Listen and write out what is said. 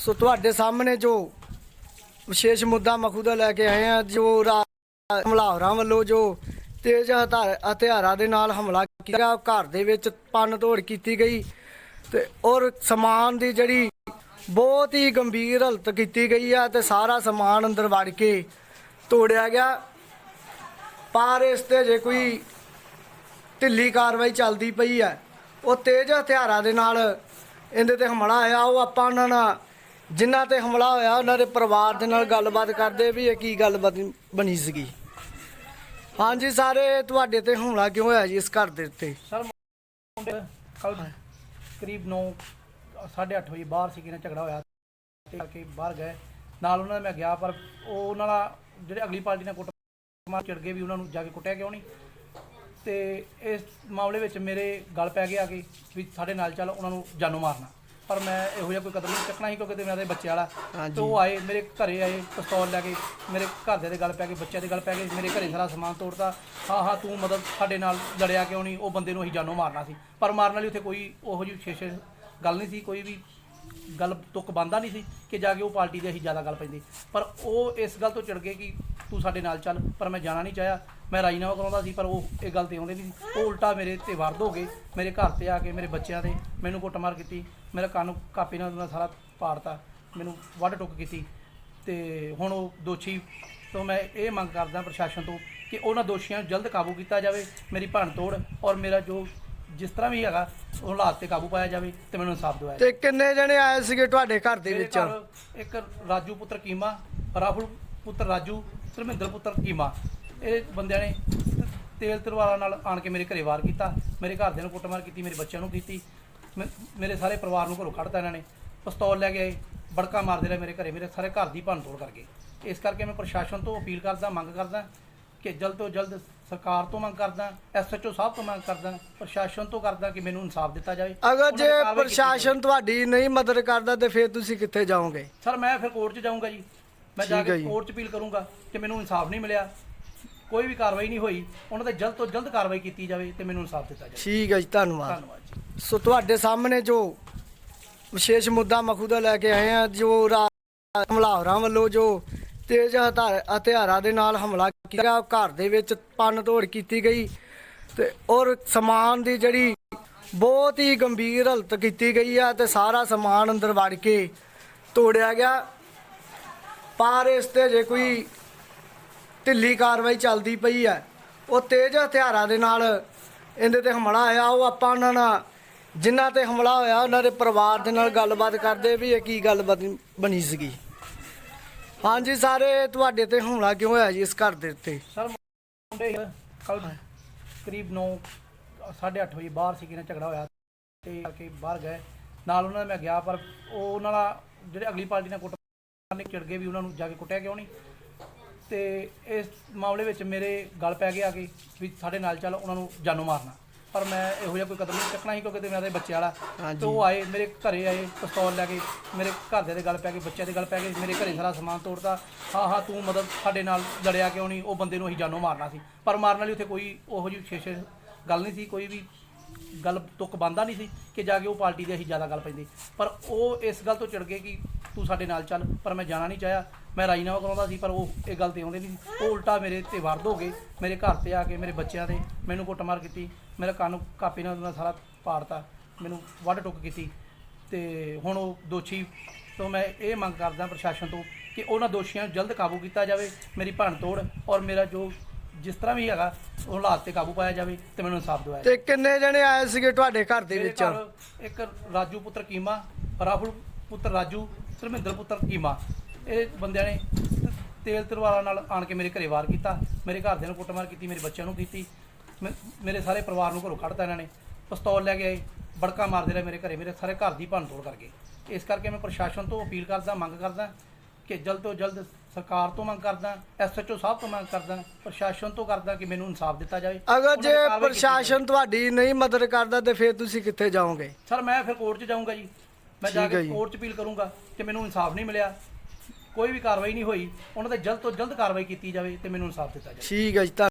ਸੋ ਤੁਹਾਡੇ ਸਾਹਮਣੇ ਜੋ ਵਿਸ਼ੇਸ਼ ਮੁੱਦਾ ਮਖੂਦਾ ਲੈ ਕੇ ਆਏ ਆ ਜੋ ਰਾ- ਹਮਲਾਵਰਾਂ ਵੱਲੋਂ ਜੋ ਤੇਜ਼ ਹਥਿਆਰ- ਹਥਿਆਰਾਂ ਦੇ ਨਾਲ ਹਮਲਾ ਕੀਤਾ ਗਿਆ, ਘਰ ਦੇ ਵਿੱਚ ਪੰਨ ਤੋੜ ਕੀਤੀ ਗਈ ਤੇ ਔਰ ਸਮਾਨ ਦੀ ਜਿਹੜੀ ਬਹੁਤ ਹੀ ਗੰਭੀਰ ਹਾਲਤ ਕੀਤੀ ਗਈ ਆ ਤੇ ਸਾਰਾ ਸਮਾਨ ਅੰਦਰ ਵੜ ਕੇ ਤੋੜਿਆ ਗਿਆ। ਪਰ ਇਸ ਤੇ ਜੇ ਕੋਈ ਢਿੱਲੀ ਕਾਰਵਾਈ ਚੱਲਦੀ ਪਈ ਹੈ ਉਹ ਤੇਜ਼ ਹਥਿਆਰਾਂ ਦੇ ਨਾਲ ਇਹਦੇ ਤੇ ਹਮਲਾ ਹੋਇਆ ਉਹ ਆਪਾਂ ਉਹਨਾਂ ਨਾਲ ਜਿਨ੍ਹਾਂ ਤੇ ਹਮਲਾ ਹੋਇਆ ਉਹਨਾਂ ਦੇ ਪਰਿਵਾਰ ਦੇ ਨਾਲ ਗੱਲਬਾਤ ਕਰਦੇ ਵੀ ਇਹ ਕੀ ਗੱਲ ਬਣੀ- ਸੀਗੀ। ਹਾਂਜੀ ਸਾਰੇ ਤੁਹਾਡੇ ਤੇ ਹਮਲਾ ਕਿਉਂ ਹੋਇਆ ਜੀ ਇਸ ਘਰ ਦੇ ਉੱਤੇ? ਸਰ ਮੁੰਡੇ ਕੱਲ ਕਰੀਬ 9 8:30 ਵਜੇ ਬਾਹਰ ਸੀ ਕਿਨੇ ਝਗੜਾ ਹੋਇਆ ਤੇ ਕਰਕੇ ਬਾਹਰ ਗਏ। ਨਾਲ ਉਹਨਾਂ ਦਾ ਮੈਂ ਗਿਆ ਪਰ ਉਹ ਉਹਨਾਂ ਦਾ ਜਿਹੜੇ ਅਗਲੀ ਪਾਰਟੀ ਨੇ ਕੁੱਟ ਮਾਰ ਚੜ ਗਏ ਵੀ ਉਹਨਾਂ ਨੂੰ ਜਾ ਕੇ ਕੁੱਟਿਆ ਕਿਉਂ ਨਹੀਂ? ਤੇ ਇਸ ਮਾਮਲੇ ਵਿੱਚ ਮੇਰੇ ਗੱਲ ਪੈ ਗਿਆ ਕਿ ਵੀ ਸਾਡੇ ਨਾਲ ਚੱਲ ਉਹਨਾਂ ਨੂੰ ਜਾਨੋਂ ਮਾਰਨਾ। ਪਰ ਮੈਂ ਇਹੋ ਜਿਹਾ ਕੋਈ ਕਦਮ ਨਹੀਂ ਚੱਕਣਾ ਸੀ ਕਿਉਂਕਿ ਤੇ ਮੇਰੇ ਬੱਚੇ ਵਾਲਾ। ਹਾਂਜੀ। ਤੇ ਉਹ ਆਏ ਮੇਰੇ ਘਰੇ ਆਏ ਪਿਸਤੌਲ ਲੈ ਕੇ ਮੇਰੇ ਘਰਦਿਆਂ ਦੇ ਗੱਲ ਪੈ ਗਏ ਬੱਚਿਆਂ ਦੇ ਗੱਲ ਪੈ ਗਏ ਮੇਰੇ ਘਰੇ ਸਾਰਾ ਸਮਾਨ ਤੋੜਤਾ। ਹਾਂ ਹਾਂ ਤੂੰ ਮਤਲਬ ਸਾਡੇ ਨਾਲ ਲੜਿਆ ਕਿਉਂ ਨਹੀਂ? ਉਹ ਬੰਦੇ ਨੂੰ ਅਸੀਂ ਜਾਨੋਂ ਮਾਰਨਾ ਸੀ। ਪਰ ਮਾਰਨ ਵਾਲੀ ਉੱਥੇ ਕੋਈ ਉਹੋ ਜਿਹੀ ਵਿਸ਼ੇਸ਼ ਗੱਲ ਨਹੀਂ ਸੀ ਕੋਈ ਵੀ ਗੱਲ ਤੁੱਕ ਬੰਦਾ ਨਹੀਂ ਸੀ ਕਿ ਜਾ ਕੇ ਉਹ ਪਾਰਟੀ ਦੇ ਅਸੀਂ ਜ਼ਿਆਦਾ ਗੱਲ ਪੈਂਦੀ। ਪਰ ਉਹ ਇਸ ਗੱਲ ਤੋਂ ਚਿੜ ਗਏ ਕਿ ਤੂੰ ਸਾਡੇ ਨਾਲ ਚੱਲ ਪਰ ਮੈਂ ਜਾਣਾ ਨਹੀਂ ਚਾਹਿਆ। ਮੈਂ ਰਾਜੀਨਾਮਾ ਕਰਾਉਂਦਾ ਸੀ ਪਰ ਉਹ ਇਹ ਗੱਲ ਤੇ ਆਉਂਦੇ ਨਹੀਂ ਸੀ। ਉਹ ਉਲਟਾ ਮੇਰੇ ਤੇ ਵਾਰਦ ਹੋ ਗਏ ਮੇਰੇ ਘਰ ਤੇ ਆ ਕੇ ਮੇਰੇ ਬੱਚਿਆਂ ਦੇ ਮੈਨੂੰ ਕੁੱਟਮਾਰ ਕੀਤੀ ਮੇਰਾ ਕੰਨ ਕਾਪੀ ਨਾਲ ਉਹਨਾਂ ਸਾਰਾ ਪਾੜਤਾ ਮੈਨੂੰ ਵੱਢ ਟੁੱਕ ਕੀਤੀ। ਤੇ ਹੁਣ ਉਹ ਦੋਸ਼ੀ ਤੋਂ ਮੈਂ ਇਹ ਮੰਗ ਕਰਦਾ ਪ੍ਰਸ਼ਾਸਨ ਤੋਂ ਕਿ ਉਹਨਾਂ ਦੋਸ਼ੀਆਂ ਨੂੰ ਜਲਦ ਕਾਬੂ ਕੀਤਾ ਜਾਵੇ ਮੇਰੀ ਭੰਨ ਤੋੜ ਔਰ ਮੇਰਾ ਜੋ ਜਿਸ ਤਰ੍ਹਾਂ ਵੀ ਹੈਗਾ ਉਹ ਹਾਲਾਤ ਤੇ ਕਾਬੂ ਪਾਇਆ ਜਾਵੇ ਤੇ ਮੈਨੂੰ ਇਨਸਾਫ ਦਿਵਾਇਆ। ਤੇ ਕਿੰਨੇ ਜਣੇ ਆਏ ਸੀਗੇ ਤੁਹਾਡੇ ਘਰ ਦੇ ਮੇਰੇ ਵਿੱਚ? ਘਰ ਇੱਕ ਰਾਜੂ ਪੁੱਤਰ ਕੀਮਾ ਰਾਹੁਲ ਪੁੱਤਰ ਰਾਜੂ ਧਰਮਿੰਦਰ ਪੁੱਤਰ ਕੀਮਾ। ਇਹ ਬੰਦਿਆਂ ਨੇ ਤੇਲ ਤਰਵਾਲਾਂ ਨਾਲ ਆਣ ਕੇ ਮੇਰੇ ਘਰੇ ਵਾਰ ਕੀਤਾ ਮੇਰੇ ਘਰਦਿਆਂ ਨੂੰ ਕੁੱਟਮਾਰ ਕੀਤੀ ਮੇਰੇ ਬੱਚਿਆਂ ਨੂੰ ਕੀਤੀ ਮੇ- ਮੇਰੇ ਸਾਰੇ ਪਰਿਵਾਰ ਨੂੰ ਘਰੋਂ ਕੱਢਤਾ ਇਹਨਾਂ ਨੇ। ਪਿਸਤੌਲ ਲੈ ਕੇ ਆਏ ਬੜਕਾ ਮਾਰਦੇ ਰਹੇ ਮੇਰੇ ਘਰੇ ਮੇਰੇ ਸਾਰੇ ਘਰ ਦੀ ਭੰਨ ਤੋੜ ਕਰਕੇ ਇਸ ਕਰਕੇ ਮੈਂ ਪ੍ਰਸ਼ਾਸਨ ਤੋਂ ਅਪੀਲ ਕਰਦਾ ਮੰਗ ਕਰਦਾ ਕਿ ਜਲਦ ਤੋਂ ਜਲਦ ਸਰਕਾਰ ਤੋਂ ਮੰਗ ਕਰਦਾ ਐਸਐਚਓ ਸਾਹਿਬ ਤੋਂ ਮੰਗ ਕਰਦਾ ਪ੍ਰਸ਼ਾਸਨ ਤੋਂ ਕਰਦਾ ਕਿ ਮੈਨੂੰ ਇਨਸਾਫ ਦਿੱਤਾ ਜਾਵੇ। ਅਗਰ ਉਹਨਾਂ ਜੇ ਕਾਰਵਾਈ ਕੀਤੀ। ਪ੍ਰਸ਼ਾਸਨ ਤੁਹਾਡੀ ਨਹੀਂ ਮਦਦ ਕਰਦਾ ਤੇ ਫਿਰ ਤੁਸੀਂ ਕਿੱਥੇ ਜਾਓਗੇ? ਸਰ ਮੈਂ ਫਿਰ ਕੋਰਟ 'ਚ ਜਾਊਂਗਾ ਜੀ। ਮੈਂ ਜਾ ਕੇ। ਕੋਰਟ 'ਚ ਅਪੀਲ ਕਰੂੰਗਾ ਕਿ ਮੈਨੂੰ ਇਨਸਾਫ ਨਹੀਂ ਮਿਲਿਆ। ਕੋਈ ਵੀ ਕਾਰਵਾਈ ਨਹੀਂ ਹੋਈ ਉਹਨਾਂ ਤੇ ਜਲਦ ਤੋਂ ਜਲਦ ਕਾਰਵਾਈ ਕੀਤੀ ਜਾਵੇ ਤੇ ਮੈਨੂੰ ਇਨਸਾਫ ਦਿੱਤਾ ਜਾਵੇ। ਠੀਕ ਹੈ ਜੀ ਧੰਨਵਾਦ। ਧੰਨਵਾਦ ਜੀ। ਸੋ ਤੁਹਾਡੇ ਸਾਹਮਣੇ ਜੋ ਵਿਸ਼ੇਸ਼ ਮੁੱਦਾ ਮਖੂਦਾ ਲੈ ਕੇ ਆਏ ਆ ਜੋ ਰਾ- ਹਮਲਾਵਰਾਂ ਵੱਲੋਂ ਜੋ ਤੇਜ਼ ਹਥਿਆਰ- ਹਥਿਆਰਾਂ ਦੇ ਨਾਲ ਹਮਲਾ ਕੀਤਾ ਗਿਆ, ਘਰ ਦੇ ਵਿੱਚ ਪੰਨ ਤੋੜ ਕੀਤੀ ਗਈ ਤੇ ਔਰ ਸਮਾਨ ਦੀ ਜਿਹੜੀ ਬਹੁਤ ਹੀ ਗੰਭੀਰ ਹਾਲਤ ਕੀਤੀ ਗਈ ਆ ਤੇ ਸਾਰਾ ਸਮਾਨ ਅੰਦਰ ਵੜ ਕੇ ਤੋੜਿਆ ਗਿਆ। ਪਰ ਇਸ ਤੇ ਜੇ ਕੋਈ ਢਿੱਲੀ ਕਾਰਵਾਈ ਚੱਲਦੀ ਪਈ ਹੈ, ਉਹ ਤੇਜ਼ ਹਥਿਆਰਾਂ ਦੇ ਨਾਲ ਇਹਦੇ ਤੇ ਹਮਲਾ ਹੋਇਆ, ਉਹ ਆਪਾਂ ਉਹਨਾਂ ਨਾਲ ਜਿਨ੍ਹਾਂ ਤੇ ਹਮਲਾ ਹੋਇਆ, ਉਹਨਾਂ ਦੇ ਪਰਿਵਾਰ ਦੇ ਨਾਲ ਗੱਲਬਾਤ ਕਰਦੇ ਵੀ ਇਹ ਕੀ ਗੱਲ ਬਣੀ- ਸੀਗੀ। ਹਾਂਜੀ ਸਾਰੇ, ਤੁਹਾਡੇ ਤੇ ਹਮਲਾ ਕਿਉਂ ਹੋਇਆ ਜੀ ਇਸ ਘਰ ਦੇ ਉੱਤੇ? ਸਰ, ਮੁੰਡੇ ਕੱਲ ਕਰੀਬ 9 8:30 ਵਜੇ ਬਾਹਰ ਸੀ ਕਿਨੇ ਝਗੜਾ ਹੋਇਆ ਤੇ ਕਰਕੇ ਬਾਹਰ ਗਏ। ਨਾਲ ਉਹਨਾਂ ਦਾ ਮੈਂ ਗਿਆ, ਪਰ ਉਹ ਉਹਨਾਂ ਦਾ ਜਿਹੜੇ ਅਗਲੀ ਪਾਰਟੀ ਨਾਲ ਕੁੱਟ ਮਾਰਨੇ ਚੜ ਗਏ ਵੀ ਉਹਨਾਂ ਨੂੰ ਜਾ ਕੇ ਕੁੱਟਿਆ ਕਿਉਂ ਨਹੀਂ? ਤੇ ਇਸ ਮਾਮਲੇ ਵਿੱਚ ਮੇਰੇ ਗੱਲ ਪੈ ਗਿਆ ਕਿ ਵੀ ਸਾਡੇ ਨਾਲ ਚੱਲ ਉਹਨਾਂ ਨੂੰ ਜਾਨੋਂ ਮਾਰਨਾ। ਪਰ ਮੈਂ ਇਹੋ ਜਿਹਾ ਕੋਈ ਕਦਮ ਨਹੀਂ ਚੱਕਣਾ ਸੀ ਕਿਉਂਕਿ ਤੇ ਮੇਰੇ ਬੱਚੇ ਵਾਲਾ। ਤੇ ਉਹ ਆਏ, ਮੇਰੇ ਘਰੇ ਆਏ, ਪਿਸਤੌਲ ਲੈ ਕੇ ਮੇਰੇ ਘਰਦਿਆਂ ਦੇ ਗੱਲ ਪੈ ਗਏ, ਬੱਚਿਆਂ ਦੇ ਗੱਲ ਪੈ ਗਏ, ਮੇਰੇ ਘਰੇ ਸਾਰਾ ਸਮਾਨ ਤੋੜਤਾ। ਹਾਂ ਹਾਂ, ਤੂੰ ਮਤਲਬ ਸਾਡੇ ਨਾਲ ਲੜਿਆ ਕਿਉਂ ਨਹੀਂ? ਉਹ ਬੰਦੇ ਨੂੰ ਅਸੀਂ ਜਾਨੋਂ ਮਾਰਨਾ ਸੀ। ਪਰ ਮਾਰਨ ਵਾਲੀ ਉੱਥੇ ਕੋਈ ਉਹੋ ਜਿਹੀ ਵਿਸ਼ੇਸ਼ ਗੱਲ ਨਹੀਂ ਸੀ, ਕੋਈ ਵੀ ਗੱਲ ਤੁੱਕ ਬੰਦਾ ਨਹੀਂ ਸੀ ਕਿ ਜਾ ਕੇ ਉਹ ਪਾਰਟੀ ਦੇ ਅਸੀਂ ਜ਼ਿਆਦਾ ਗੱਲ ਪੈਂਦੀ। ਪਰ ਉਹ ਇਸ ਗੱਲ ਤੋਂ ਚਿੜ ਗਏ ਕਿ ਤੂੰ ਸਾਡੇ ਨਾਲ ਚੱਲ ਪਰ ਮੈਂ ਜਾਣਾ ਨਹੀਂ ਚਾਹਿਆ। ਮੈਂ ਰਾਜੀਨਾਮਾ ਕਰਾਉਂਦਾ ਸੀ ਪਰ ਉਹ ਇਹ ਗੱਲ ਤੇ ਆਉਂਦੇ ਨਹੀਂ ਸੀ। ਉਹ ਉਲਟਾ ਮੇਰੇ ਤੇ ਵਾਰਦ ਹੋ ਗਏ ਮੇਰੇ ਘਰ ਤੇ ਆ ਕੇ ਮੇਰੇ ਬੱਚਿਆਂ ਦੇ ਮੈਨੂੰ ਕੁੱਟਮਾਰ ਕੀਤੀ ਮੇਰਾ ਕੰਨ ਕਾਪੀ ਨਾਲ ਉਹਨਾਂ ਸਾਰਾ ਪਾੜਤਾ ਮੈਨੂੰ ਵੱਢ ਟੁੱਕ ਕੀਤੀ। ਤੇ ਹੁਣ ਉਹ ਦੋਸ਼ੀ ਤੋਂ ਮੈਂ ਇਹ ਮੰਗ ਕਰਦਾ ਪ੍ਰਸ਼ਾਸਨ ਤੋਂ ਕਿ ਉਹਨਾਂ ਦੋਸ਼ੀਆਂ ਨੂੰ ਜਲਦ ਕਾਬੂ ਕੀਤਾ ਜਾਵੇ ਮੇਰੀ ਭੰਨ ਤੋੜ ਔਰ ਮੇਰਾ ਜੋ ਜਿਸ ਤਰ੍ਹਾਂ ਵੀ ਹੈਗਾ ਉਹ ਹਾਲਾਤ ਤੇ ਕਾਬੂ ਪਾਇਆ ਜਾਵੇ ਤੇ ਮੈਨੂੰ ਇਨਸਾਫ ਦਿਵਾਇਆ। ਤੇ ਕਿੰਨੇ ਜਣੇ ਆਏ ਸੀਗੇ ਤੁਹਾਡੇ ਘਰ ਦੇ ਮੇਰੇ ਵਿੱਚ? ਘਰ ਇੱਕ ਰਾਜੂ ਪੁੱਤਰ ਕੀਮਾ ਰਾਹੁਲ ਪੁੱਤਰ ਰਾਜੂ ਧਰਮਿੰਦਰ ਪੁੱਤਰ ਕੀਮਾ ਇਹ ਬੰਦਿਆਂ ਨੇ ਤੇਲ ਤਰਵਾਲਾਂ ਨਾਲ ਆਣ ਕੇ ਮੇਰੇ ਘਰੇ ਵਾਰ ਕੀਤਾ ਮੇਰੇ ਘਰਦਿਆਂ ਨੂੰ ਕੁੱਟਮਾਰ ਕੀਤੀ ਮੇਰੇ ਬੱਚਿਆਂ ਨੂੰ ਕੀਤੀ ਮੇਰੇ ਸਾਰੇ ਪਰਿਵਾਰ ਨੂੰ ਘਰੋਂ ਕੱਢਤਾ ਇਹਨਾਂ ਨੇ। ਪਿਸਤੌਲ ਲੈ ਕੇ ਆਏ ਬੜਕਾ ਮਾਰਦੇ ਰਹੇ ਮੇਰੇ ਘਰੇ ਮੇਰੇ ਸਾਰੇ ਘਰ ਦੀ ਭੰਨ ਤੋੜ ਕਰਕੇ। ਇਸ ਕਰਕੇ ਮੈਂ ਪ੍ਰਸ਼ਾਸਨ ਤੋਂ ਅਪੀਲ ਕਰਦਾ ਮੰਗ ਕਰਦਾ ਕਿ ਜਲਦ ਤੋਂ ਜਲਦ ਸਰਕਾਰ ਤੋਂ ਮੰਗ ਕਰਦਾ ਐਸਐਚਓ ਸਾਹਿਬ ਤੋਂ ਮੰਗ ਕਰਦਾ ਪ੍ਰਸ਼ਾਸਨ ਤੋਂ ਕਰਦਾ ਕਿ ਮੈਨੂੰ ਇਨਸਾਫ ਦਿੱਤਾ ਜਾਵੇ। ਅਗਰ ਜੇ। ਪ੍ਰਸ਼ਾਸਨ ਤੁਹਾਡੀ ਨਹੀਂ ਮਦਦ ਕਰਦਾ ਤੇ ਫਿਰ ਤੁਸੀਂ ਕਿੱਥੇ ਜਾਓਗੇ? ਸਰ ਮੈਂ ਫਿਰ ਕੋਰਟ 'ਚ ਜਾਊਂਗਾ ਜੀ। ਮੈਂ ਜਾ ਕੇ। ਕੋਰਟ 'ਚ ਅਪੀਲ ਕਰੂੰਗਾ ਕਿ ਮੈਨੂੰ ਇਨਸਾਫ ਨਹੀਂ ਮਿਲਿਆ ਕੋਈ ਵੀ ਕਾਰਵਾਈ ਨਹੀਂ ਹੋਈ ਉਹਨਾਂ ਤੇ ਜਲਦ ਤੋਂ ਜਲਦ ਕਾਰਵਾਈ ਕੀਤੀ ਜਾਵੇ ਤੇ ਮੈਨੂੰ ਇਨਸਾਫ ਦਿੱਤਾ ਜਾਵੇ ਠੀਕ ਹੈ ਜੀ ਧੰਨ-